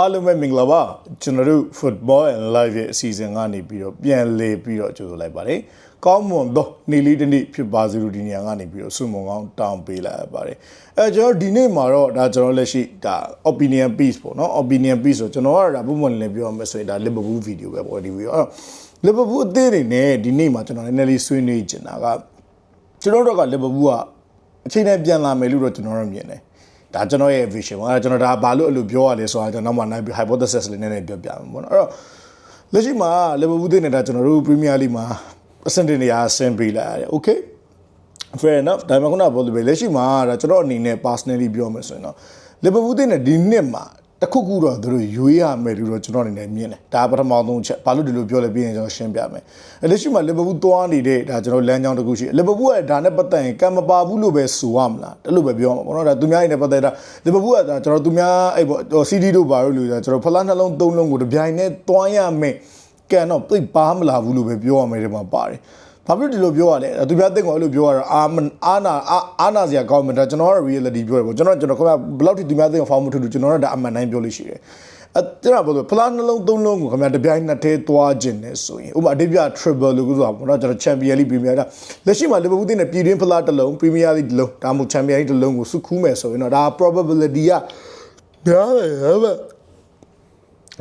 အားလုံးပဲမင်္ဂလာပါကျွန်တော်တို့ Football and Live ရဲ့အစီအစဉ်ကနေပြီးတော့ပြန်လေပြီးတော့ကြိုဆိုလိုက်ပါတယ်ကောင်းမွန်သောနေ့လေးတစ်နေ့ဖြစ်ပါစေလို့ဒီနေရာကနေပြီးတော့ဆုမွန်ကောင်းတောင်းပေးလိုက်ရပါတယ်အဲကျွန်တော်ဒီနေ့မှာတော့ဒါကျွန်တော်လက်ရှိဒါ opinion piece ပေါ့နော် opinion piece ဆိုကျွန်တော်ကတော့ဒါပုံမှန်လည်းပြောမှဆိုရင်ဒါ Liverpool video ပဲပေါ့ဒီ video အဲ့တော့ Liverpool အသင်းတွေနဲ့ဒီနေ့မှာကျွန်တော်နည်းနည်းလေးဆွေးနွေးချင်တာကကျွန်တော်တို့က Liverpool ကအချိန်နဲ့ပြန်လာမယ်လို့တော့ကျွန်တော်တို့မြင်တယ် ဒါကျွန်တော်ရဲ့ vision ပါအဲကျွန်တော်ဒါဘာလို့အဲ့လိုပြောရလဲဆိုတာကျွန်တော်နောက်မှနိုင်ပြီး hypothesis လေးနည်းနည်းပြောပြမှာပေါ့နော်အဲ့တော့လက်ရှိမှာ Liverpool တင်နေတာကျွန်တော်တို့ Premier League မှာအဆင့်တင်နေရာဆင်းပေးလိုက်ရတယ် okay fair enough ဒါပေမဲ့ခုနကပြောလို့ပဲလက်ရှိမှာဒါကျွန်တော်အနေနဲ့ personally ပြောမယ်ဆိုရင်တော့ Liverpool တင်တဲ့ဒီနှစ်မှာ တစ်ခုခုတော့သူတို့ရွေးရမယ်လို့တော့ကျွန်တော်အနေနဲ့မြင်တယ်ဒါပထမဆုံးချက်ဘာလို့ဒီလိုပြောလဲပြီးရင်ကျွန်တော်ရှင်းပြမယ်အဲလက်ရှိမှာ Liverpool သွားနေတဲ့ဒါကျွန်တော်လမ်းကြောင်းတစ်ခုရှိတယ် Liverpool ကဒါနဲ့ပတ်သက်ရင်ကံမပါဘူးလို့ပဲဆိုရမလားအဲ့လိုပဲပြောမှာပေါ့နော်ဒါသူများရဲ့ပတ်သက်တာ Liverpool ကဒါကျွန်တော်သူများအဲ့ပေါ့ CD တို့ဘာလို့လို့ကျွန်တော်ဖလားနှလုံးသုံးလုံးကိုတပြိုင်နဲ့တွန်းရမယ်ကံတော့ပြိပါမလာဘူးလို့ပဲပြောရမယ်ဒီမှာပါတယ် ဘာဖြစ်ဒီလိုပြောရလဲသူပြတဲ့ကောင်အဲ့လိုပြောရတော့အာအာနာအာနာစရာကောင်းမှဒါကျွန်တော်က reality ပြောတယ်ပေါ့ကျွန်တော်ကျွန်တော်ခင်ဗျဘယ်လောက်ထိသူများတဲ့ကောင်ဖောင်းမထူတူကျွန်တော်ကဒါအမှန်တိုင်းပြောလို့ရှိတယ်အဲကျွန်တော်ပြောလို့ဖလားနှလုံးသုံးလုံးကိုခင်ဗျတပြိုင်နှစ်သေးသွားခြင်းနဲ့ဆိုရင်ဥပမာအတိပြ triple လို့ဆိုတာပေါ့နော်ကျွန်တော် champion league premier ဒါလက်ရှိမှာ liverpool တင်တဲ့ပြည်တွင်းဖလားတစ်လုံး premier league တစ်လုံးဒါမှမဟုတ် champion league တစ်လုံးကိုစုခူးမယ်ဆိုရင်တော့ဒါ probability ကများတယ်ဟဲ့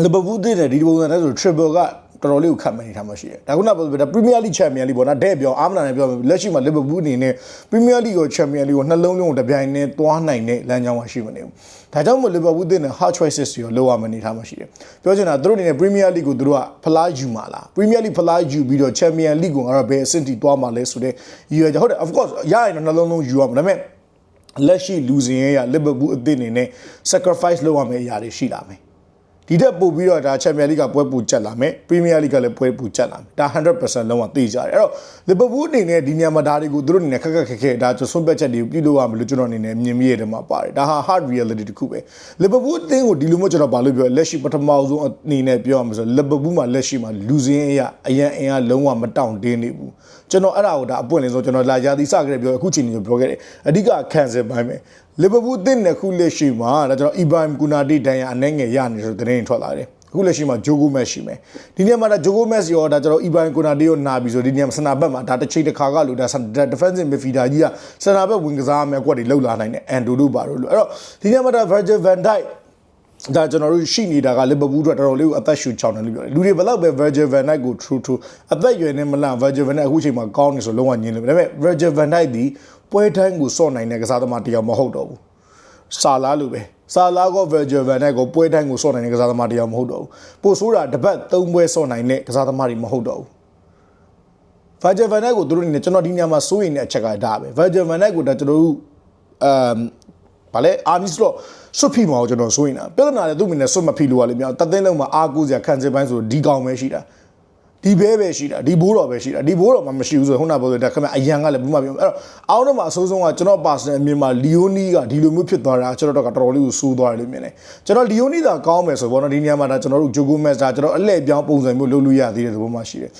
လီဗာပူးတင်တဲ့ဒီပုံစံနဲ့ဆို triple က တော်တော်လေးကိုခတ်မှန်းနေထားမှရှိတယ်။ဒါခုနကပြောတဲ့ Premier League Champion League ပေါ့နော်တဲ့ပြောအာမနာနဲ့ပြောမယ်လက်ရှိမှာ Liverpool အနေနဲ့ Premier League ကို Champion League ကိုနှလုံးလုံးကိုတပြိုင်နဲ့သွားနိုင်တဲ့လမ်းကြောင်းမှာရှိမနေဘူး။ဒါကြောင့်မို့ Liverpool တင်တဲ့ hard choices တွေရောလိုရမနေထားမှရှိတယ်။ပြောချင်တာသူတို့အနေနဲ့ Premier League ကိုသူတို့ကဖလားယူမှာလား။ Premier League ဖလားယူပြီးတော့ Champion League ကိုငါတို့ဘယ်အဆင့်ထိသွားမှာလဲဆိုတဲ့ရည်ရွယ်ချက်ဟုတ်တယ် of course ရရင်တော့နှလုံးလုံးယူရမှာဒါပေမဲ့လက်ရှိလူစင်ရဲ့ Liverpool အသင်းအနေနဲ့ sacrifice လုပ်ရမယ့်အရာတွေရှိလာမယ်။ ဒီတက်ပို့ပြီးတော့ဒါချန်ပီယံလိကပွဲပူချက်လာမယ်ပရီးမီးယားလိကလည်းပွဲပူချက်လာမယ်ဒါ100%လုံးဝသိကြတယ်အဲ့တော့လီဗာပူးအနေနဲ့ဒီညမှာဒါတွေကိုသူတို့အနေနဲ့ခက်ခက်ခက်ခဲဒါကျွန်ဆုံးဖြတ်ချက်တွေကိုပြုလုပ်ရမယ်လို့ကျွန်တော်အနေနဲ့မြင်မိရတယ်မှာပါတယ်ဒါဟာ hard reality တစ်ခုပဲလီဗာပူးအသင်းကိုဒီလိုမျိုးကျွန်တော်ဘာလို့ပြောလက်ရှိပထမဆုံးအနေနဲ့ပြောရမှာဆိုလီဗာပူးမှာလက်ရှိမှာလူစင်းအရာအရန်အင်အားလုံးဝမတောင့်တင်းနေဘူးကျွန်တော်အဲ့ဒါကိုဒါအပွင့်လင်းဆုံးကျွန်တော်လာရာသီစကြတဲ့ပြောအခုချိန်ကြီးပြောခဲ့တယ်အဓိကခံစစ်ပိုင်းပဲ လီဗာပူးအသင်းနဲ့ခုလက်ရှိမှာဒါကျွန်တော်အီဘိုင်ကူနာတီဒန်ယာအနေငယ်ရနေဆိုတဲ့သတင်းထွက်လာတယ်အခုလက်ရှိမှာဂျိုဂိုမက်ရှိမယ်ဒီနေ့မှာဒါဂျိုဂိုမက်ရောဒါကျွန်တော်အီဘိုင်ကိုနာတီရောနာပြီဆိုဒီနေ့မှာစနာဘက်မှာဒါတစ်ချိန်တစ်ခါကလို့ဒါ defensive midfielder ကြီးကစနာဘက်ဝင်ကစားမယ်ကွက်တွေလှုပ်လာနိုင်တယ်အန်ဒိုတို့ပါလို့အဲ့တော့ဒီနေ့မှာဒါ Virgil van Dijk ဒါကျွန်တော်တို့ရှိနေတာကလီဗာပူးအတွက်တော်တော်လေးကိုအသက်ရှူချောင်းတယ်လို့ပြောတယ်လူတွေဘယ်လောက်ပဲ Virgil van Dijk ကို true true အသက်ရွယ်နေမလား Virgil van Dijk အခုချိန်မှာကောင်းနေဆိုလုံးဝညင်းလို့ဒါပေမဲ့ Virgil van Dijk ဒီ ပွဲတိုင်းကိုစော့နိုင်တဲ့ကစားသမားတစ်ယောက်မဟုတ်တော့ဘူးဆာလာလိုပဲဆာလာက Virgil van Dijk ကိုပွဲတိုင်းကိုစော့နိုင်တဲ့ကစားသမားတစ်ယောက်မဟုတ်တော့ဘူးပို့ဆိုးတာတစ်ပတ်သုံးပွဲစော့နိုင်တဲ့ကစားသမားတွေမဟုတ်တော့ဘူး Virgil van Dijk ကိုသူတို့အနေနဲ့ကျွန်တော်ဒီညမှာစိုးရိမ်တဲ့အချက်ကဒါပဲ Virgil van Dijk ကိုဒါကျွန်တော်တို့အမ်ဗာလဲအာနီစလော့ဆွတ်ဖိမှာကိုကျွန်တော်စိုးရင်တာပြဿနာလည်းသူ့မိနဲ့ဆွတ်မဖိလို့ရလိမ့်မယ်တသိန်းလုံးမှာအာကူစရာခံစစ်ပိုင်းဆိုဒီကောင်ပဲရှိတာ ဒီဘဲပဲရှိတာဒီဘိုးတော်ပဲရှိတာဒီဘိုးတော်မှမရှိဘူးဆိုခုနကပြောတဲ့ခမအရန်ကလည်းဘူးမှပြောအဲ့တော့အောင်းတော့မှအဆိုးဆုံးကကျွန်တော်ပါစနယ်အမြင်မှာလီယိုနီကဒီလိုမျိုးဖြစ်သွားတာကျွန်တော်တို့ကတော်တော်လေးကိုစိုးသွားတယ်လို့မြင်တယ်ကျွန်တော်လီယိုနီသာကောင်းမယ်ဆိုဘောနော်ဒီနေရာမှာဒါကျွန်တော်တို့ဂျိုဂိုမက်ဒါကျွန်တော်အလှည့်ပြောင်းပုံစံမျိုးလုပ်လို့ရသေးတဲ့သဘောမှရှိတယ်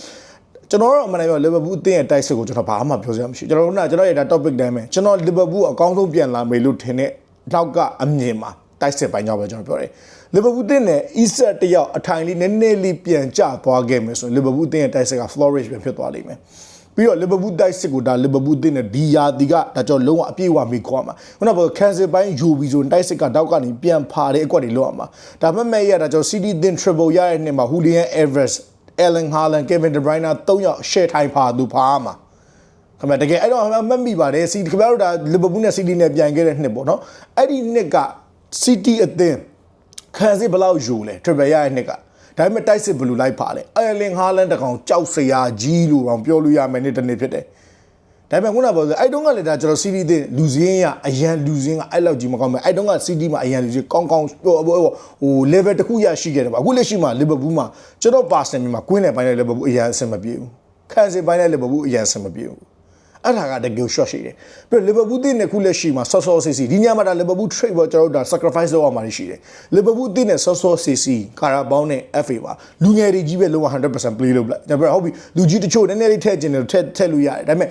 ကျွန်တော်တို့အမှန်တကယ်လီဗာပူးအသင်းရဲ့တိုက်စစ်ကိုကျွန်တော်ဘာမှပြောစရာမရှိကျွန်တော်တို့ကကျွန်တော်ရဲ့ဒါ topic တိုင်းပဲကျွန်တော်လီဗာပူးအကောင်းဆုံးပြန်လာမယ်လို့ထင်တဲ့နောက်ကအမြင်မှာ တိုက်စစ်ပိုင်းကြောင့်ပဲကျွန်တော်ပြောတယ်လီဗာပူးတင်းနဲ့ East တယောက်အထိုင်လေးနည်းနည်းလေးပြန်ကျသွားခဲ့မယ်ဆိုရင်လီဗာပူးတင်းရဲ့တိုက်စစ်က flourish ပြန်ဖြစ်သွားလိမ့်မယ်ပြီးတော့လီဗာပူးတိုက်စစ်ကိုဒါလီဗာပူးတင်းနဲ့ဒီယာဒီကဒါကြောင့်လုံးဝအပြည့်အဝမိခေါ်မှာခုနကပြောကန်ဆယ်ပိုင်းယူပြီးဆိုရင်တိုက်စစ်ကတောက်ကနေပြန်ဖာတဲ့အကွက်တွေလောက်အောင်မှာဒါမှမဟုတ်ရဒါကြောင့် CD တင်း triple ရတဲ့နှစ်မှာ Julian Alvarez Ellen Haaland Kevin De Bruyne ၃ယောက် share ထိုင်ဖာသူဖာမှာခင်ဗျတကယ်အဲ့တော့မှတ်မိပါတယ်စီခင်ဗျားတို့ဒါလီဗာပူးနဲ့စီးတီးနဲ့ပြန်ခဲ့တဲ့နှစ်ပေါ့နော်အဲ့ဒီနှစ်က စီးတီးအသင်းခံစစ်ဘယ်လောက်ယူလဲထရပယ်ရရဲ့နှစ်ကဒါပေမဲ့တိုက်စစ်ဘယ်လိုလိုက်ပါလဲအဲလင်ဟာလန်တကောင်ကြောက်စရာကြီးလို့တော့ပြောလို့ရမယ်နေ့တစ်နေ့ဖြစ်တယ်ဒါပေမဲ့ခုနကပြောဆိုအဲ့တုန်းကလည်းဒါကျွန်တော်စီးတီးသင်းလူစင်းရအရန်လူစင်းကအဲ့လောက်ကြီးမကောင်းဘူးအဲ့တုန်းကစီးတီးမှာအရန်လူစင်းကောင်းကောင်းဟိုဟို level တစ်ခုရရှိခဲ့တယ်ပါအခုလက်ရှိမှာလီဗာပူးမှာကျွန်တော်ပါစနယ်မှာကွင်းလယ်ပိုင်းနဲ့လီဗာပူးအရန်အဆင်မပြေဘူးခံစစ်ပိုင်းနဲ့လီဗာပူးအရန်အဆင်မပြေဘူး အဲ့ဒါကတကယ် short ရှိတယ်ပြီးတော့ Liverpool တင်းနဲ့ခုလက်ရှိမှာ ဆော့ဆော့စီစီဒီညမှာဒါ Liverpool trade ပေါ်ကျွန်တော်တို့ဒါ sacrifice လုပ်အောင်မှာရှိတယ် Liverpool တင်းနဲ့ဆော့ဆော့စီစီကာရာဘောင်းနဲ့ FA ပါလူငယ်တွေကြီးပဲလုံးဝ100% play လုပ်လိုက်ဒါပေမဲ့ဟုတ်ပြီလူကြီးတချို့နည်းနည်းလေးထည့်ကျင်တယ်ထည့်ထည့်လို့ရတယ်ဒါပေမဲ့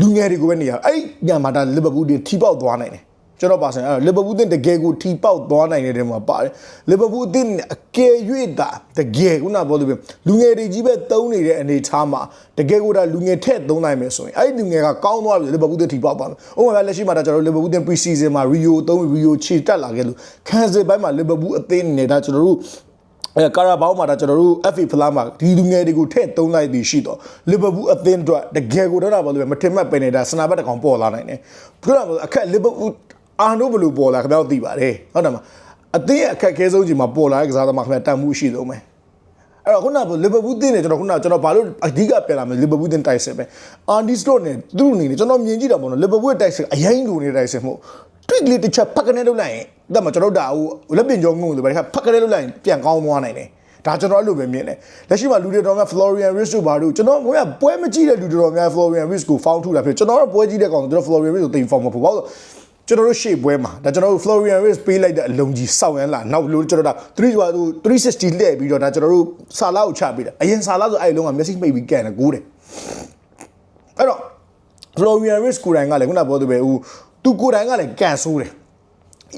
လူငယ်တွေကိုပဲနေရအဲ့ညမှာဒါ Liverpool တင်းထိပေါက်သွားနိုင်တယ် ကျွန်တော်ပါဆန်အဲ့လီဗာပူးအသင်းတကယ်ကိုထီပေါက်သွားနိုင်တဲ့တဲမှာပါတယ်လီဗာပူးအသင်းအကယ်၍တာတကယ်ခုနပြောလို့ပဲလူငယ်တွေကြီးပဲတုံးနေတဲ့အနေအထားမှာတကယ်ကိုဒါလူငယ်ထက်သုံးနိုင်မယ်ဆိုရင်အဲ့ဒီလူငယ်ကကောင်းသွားပြီလီဗာပူးအသင်းထီပေါက်ပါမယ်ဥပမာလက်ရှိမှာဒါကျွန်တော်တို့လီဗာပူးအသင်း pre-season မှာ Rio သုံး Rio ခြေတက်လာခဲ့လို့ခံစစ်ပိုင်းမှာလီဗာပူးအသင်းအနေနဲ့ဒါကျွန်တော်တို့အဲကာရာဘောင်းမှာဒါကျွန်တော်တို့ FA ဖလားမှာဒီလူငယ်တွေကိုထည့်သုံးလိုက်သည်ရှိတော့လီဗာပူးအသင်းအတွက်တကယ်ကိုတော့ဘာလို့လဲမထင်မှတ်ပဲနေတာစနာဘတ်တကောင်ပေါ်လာနိုင်တယ်ဘုရားကအခက်လီဗာပူး အာနိုဘလူပေါ်လာခင်ဗျားတို့သိပါတယ်ဟုတ်တယ်မအသင်းရဲ့အခက်အခဲဆုံးချိန်မှာပေါ်လာတဲ့ကစားသမားခင်ဗျားတန်မှုရှိဆုံးပဲအဲ့တော့ခုနကလီဗာပူးတင်းနေကျွန်တော်ခုနကကျွန်တော်ဘာလို့အဓိကပြန်လာမလဲလီဗာပူးတင်းတိုက်စစ်ပဲအာဒီစတော့နဲ့သူတို့အနေနဲ့ကျွန်တော်မြင်ကြည့်တာပေါ့နော်လီဗာပူးရဲ့တိုက်စစ်အရင်လိုနေတဲ့တိုက်စစ်မှုတွစ်ကလေးတစ်ချက်ဖက်ကနေလုပ်လိုက်ရင်ဒါမှကျွန်တော်ဒါဟိုလက်ပင်ကြောငုံလို့ပဲဖက်ကနေလုပ်လိုက်ရင်ပြန်ကောင်းသွားနိုင်တယ်ဒါကျွန်တော်အဲ့လိုပဲမြင်တယ်လက်ရှိမှာလူတွေတော်များ Florian Rich တို့ဘာလို့ကျွန်တော်ကပွဲမကြည့်တဲ့လူတွေတော်များ Florian Rich ကိုဖောင်းထုတာဖြစ်ကျွန်တော်တော့ပွဲကြည့်တဲ့ကောင်ကျွန်တော် Florian Rich ကိုတင်ဖောင်းမဖို့ဘာလို့ ကျွန်တော်တို့ရှေ့ပွဲမှာဒါကျွန်တော်တို့ Florian Rich ပေးလိုက်တဲ့အလုံးကြီးစောက်ရန်လာနောက်လို့ကျွန်တော်တို့3ကျွာသူ360လှည့်ပြီးတော့ဒါကျွန်တော်တို့ဆာလာကိုချပေးတာအရင်ဆာလာဆိုအဲ့ဒီလုံးကမျက်စိမိတ်ပြီးကန်တယ်ကိုးတယ်အဲ့တော့ Florian Rich ကိုယ်တိုင်ကလည်းခုနပြောသူပဲဟိုသူကိုယ်တိုင်ကလည်းကန်ဆိုးတယ်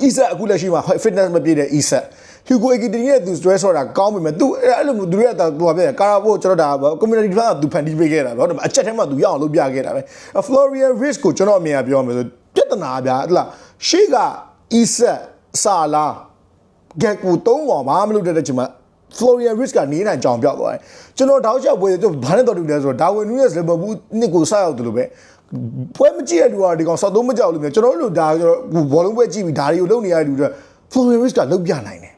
အီဆက်အခုလက်ရှိမှာ fitness မပြည့်တဲ့အီဆက်ဟီကိုအီကီတင်ရဲ့သူ stress ဆိုတာကောင်းပြီမဲ့သူအဲ့လိုသူတွေကဟိုပြကာရာဘိုကျွန်တော်ဒါ community plan ကသူဖန်တီးပေးခဲ့တာဗျဟုတ်တယ်အချက်ထဲမှာသူရအောင်လုပ်ပြခဲ့တာပဲ Florian Risk ကိုကျွန်တော်အမြင်အပြောမယ်ဆို ပြဿနာဗျာဟလာရှေ့ကအီဆက်စာလာဂက်ကိုသုံးပေါ်ဘာမှမလုပ်တဲ့ချိန်မှာ Florian Risk ကနေနိုင်ကြောင်ပြောက်သွားတယ်ကျွန်တော်တောက်ချက်ပွဲသူဘာနဲ့တော်တူလဲဆိုတော့ Darwin Nunes Liverpool နှစ်ကိုဆက်ရောက်တယ်လို့ပဲပွဲမကြည့်တဲ့လူကဒီကောင်စောက်သုံးမကြောက်လို့မျိုးကျွန်တော်တို့ဒါကျွန်တော်ဘောလုံးပွဲကြည့်ပြီးဒါတွေကိုလုပ်နေရတဲ့လူတွေ Florian Risk ကလုပ်ပြနိုင်တယ်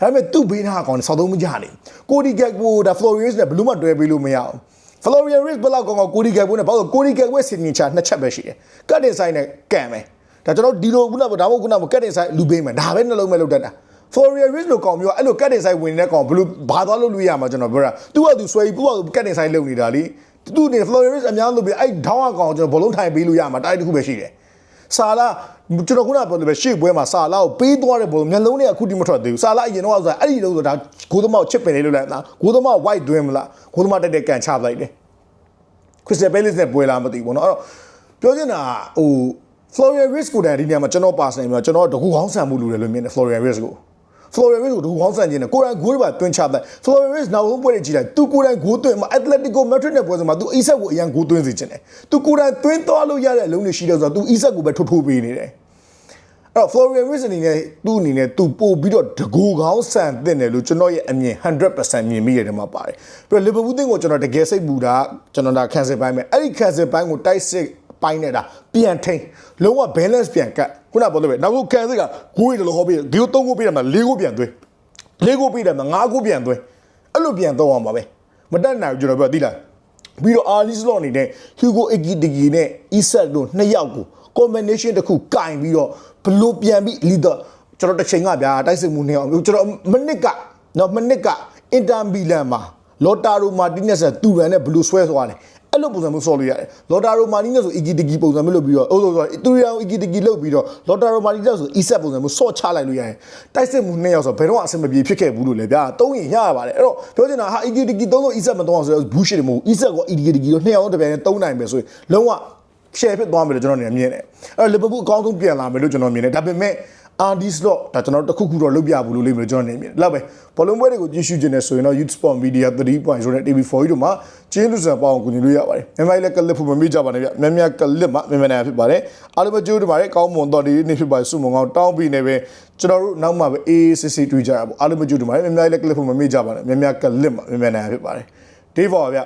ဒါပေမဲ့သူ့ဘေးနားကောင်စောက်သုံးမကြနိုင်ကိုဒီဂက်ကိုဒါ Florian Risk နဲ့ဘယ်လို့မှတွဲပေးလို့မရ အောင် Florian Risk ဘယ်လောက်ကောင်ကောင်ကိုဒီဂက်ကိုနဲ့ဘာလို့ကိုဒီဂက်ကိုစင်နီချာနှစ်ချက်ပဲရှိတယ်ကတ်တင်ဆိုင်နဲ့ကန်မယ်ဒါကျွန်တော်ဒီလိုခုနကဒါမှမဟုတ်ခုနကကတ်တင်ဆိုင်လူပေးမယ်ဒါပဲနှလုံးမဲ့လုပ်တတ်တာ Florian Risk လို့ကောင်မျိုးအဲ့လိုကတ်တင်ဆိုင်ဝင်နေတဲ့ကောင်ဘယ်လိုဘာသွားလို့လို့ရမှာကျွန်တော်ပြောတာသူကသူဆွဲပြီးပို့ကကတ်တင်ဆိုင်လုပ်နေတာလीသူနေ Florian Risk အများလို့ပြီးအဲ့ဒေါင်းအကောင်ကျွန်တော်ဘလုံးထိုင်ပေးလို့ရမှာတိုက်တစ်ခုပဲရှိတယ် ဆာလာကျွန်တော်ခုနပြောတယ်ပဲရှေ့ပွဲမှာဆာလာကိုပေးသွားတဲ့ဘောလုံးမျက်လုံးတွေကအခုတိမထွက်သေးဘူးဆာလာအရင်တော့ဆိုတာအဲ့ဒီလုံးဆိုဒါကိုသမောက်ချစ်ပင်လေးလို့လိုက်တာကိုသမောက် white တွင်းမလားကိုသမောက်တက်တက်ကန်ချပလိုက်တယ်ခရစ်စတယ်ပဲလစ်နဲ့ပွဲလာမသိဘူးပေါ့နော်အဲ့တော့ပြောချင်တာဟို Florian Risk ကိုတည်းဒီနေရာမှာကျွန်တော်ပါစနေပြီးတော့ကျွန်တော်တကူဟောင်းဆန်မှုလူတယ်လို့မြင်တယ် Florian Risk ကို Florian Risk ကိုတကူကောင်းဆန်ခြင်းနဲ့ကိုယ်တိုင်ဂိုးတွေပါတွင်းချပလိုက် Florian Risk နောက်ဆုံးပွဲတွေကြည့်လိုက်သူကိုယ်တိုင်ဂိုးသွင်းမှာ Atletico Madrid နဲ့ပွဲစဉ်မှာသူအီဆက်ကိုအရန်ဂိုးသွင်းစေခြင်းတယ်သူကိုယ်တိုင်သွင်းသွားလို့ရတဲ့အလုံးတွေရှိတယ်ဆိုတော့သူအီဆက်ကိုပဲထိုးထိုးပေးနေတယ်အဲ့တော့ Florian Wirtz အနေနဲ့သူ့အနေနဲ့သူပို့ပြီးတော့တကူကောင်းဆန်တင်တယ်လို့ကျွန်တော်ရဲ့အမြင်100%မြင်မိရတယ်မှာပါတယ်ပြီးတော့ Liverpool တင်းကိုကျွန်တော်တကယ်စိတ်ပူတာကျွန်တော်ဒါ cancel ပိုင်းပဲအဲ့ဒီ cancel ပိုင်းကိုတိုက်စစ်ပိုင်းနေတာပြန်ထိန်လုံးဝ balance ပြန်ကတ် ခုနပြောလို့ပဲနောက်ဆုံး cancel ကဂိုးရလို့ဟောပြီးဂိုး3ဂိုးပေးတယ်မှာ4ဂိုးပြန်သွင်း4ဂိုးပေးတယ်မှာ5ဂိုးပြန်သွင်းအဲ့လိုပြန်တော့အောင်ပါပဲမတက်နိုင်ဘူးကျွန်တော်ပြောသိလားပြီးတော့အာလီစလော့အနေနဲ့ဟီဂိုအီဂီတဂီနဲ့အီဆက်တို့နှစ်ယောက်ကို combination တစ်ခုကင်ပြီးတော့ဘလို့ပြန်ပြီးလီဒါကျွန်တော်တစ်ချိန်ကဗျာတိုက်စစ်မှုနေအောင်ကျွန်တော်မနစ်ကနော်မနစ်ကအင်တာမီလန်မှာလော်တာရိုမာတီနက်စ်တူရန်နဲ့ဘလို့ဆွဲသွားတယ် အဲ့လိုပုံစံမျိုးဆော်လို့ရတယ်လော်တာရိုမာတီနက်စ်ဆိုအီဂီတဂီပုံစံမျိုးလုပ်ပြီးတော့အိုးဆိုဆိုတူရန်အီဂီတဂီလုပ်ပြီးတော့လော်တာရိုမာတီနက်စ်ဆိုအီဆက်ပုံစံမျိုးဆော့ချလိုက်လို့ရတယ်တိုက်စစ်မှုနှစ်ယောက်ဆိုဘယ်တော့အဆင်မပြေဖြစ်ခဲ့ဘူးလို့လေဗျာတုံးရင်ရရပါတယ်အဲ့တော့ပြောချင်တာဟာအီဂီတဂီသုံးလို့အီဆက်မသုံးအောင်ဆိုတော့ဘူးရှိတယ်မဟုတ်ဘူးအီဆက်ကအီဂီတဂီတို့နှစ်ယောက်လုံးတစ်ပြိုင်တည်းသုံးနိုင်မယ်ဆိုရင်လုံးဝ share ဖြစ်သွားမယ်လို့ကျွန်တော်နေမြင်တယ်အဲ့တော့ Liverpool အကောင်းဆုံးပြန်လာမယ်လို့ကျွန်တော်မြင်တယ်ဒါပေမဲ့ RD slot ဒါကျွန်တော်တို့တစ်ခုခုတော့လုပ်ပြဘူးလို့လိမ့်မယ်လို့ကျွန်တော်နေမြင်တယ်လောက်ပဲဘောလုံးပွဲတွေကိုကြည့်ရှုခြင်းနဲ့ဆိုရင်တော့ Youth Sport Media 3.0နဲ့ TV4 တို့မှာ ကျင်းလူစံပေါအောင်ကူညီလို့ရပါတယ်မြန်မာလည်းကလစ်ဖို့မမေ့ကြပါနဲ့ဗျမြန်မြန်ကလစ်မှာမြန်မြန်နိုင်ဖြစ်ပါတယ်အားလုံးပဲကြိုးတင်ပါတယ်ကောင်းမွန်တော့ဒီနေ့ဖြစ်ပါတယ်စုမုံကောင်းတောင်းပြီးနေပဲကျွန်တော်တို့နောက်မှပဲအေးစစ်စစ်တွေ့ကြရပါအားလုံးပဲကြိုးတင်ပါတယ်မြန်မြန်လည်းကလစ်ဖို့မမေ့ကြပါနဲ့မြန်မြန်ကလစ်မှာမြန်မြန်နိုင်ဖြစ်ပါတယ်ဒေးဘော်ဗျ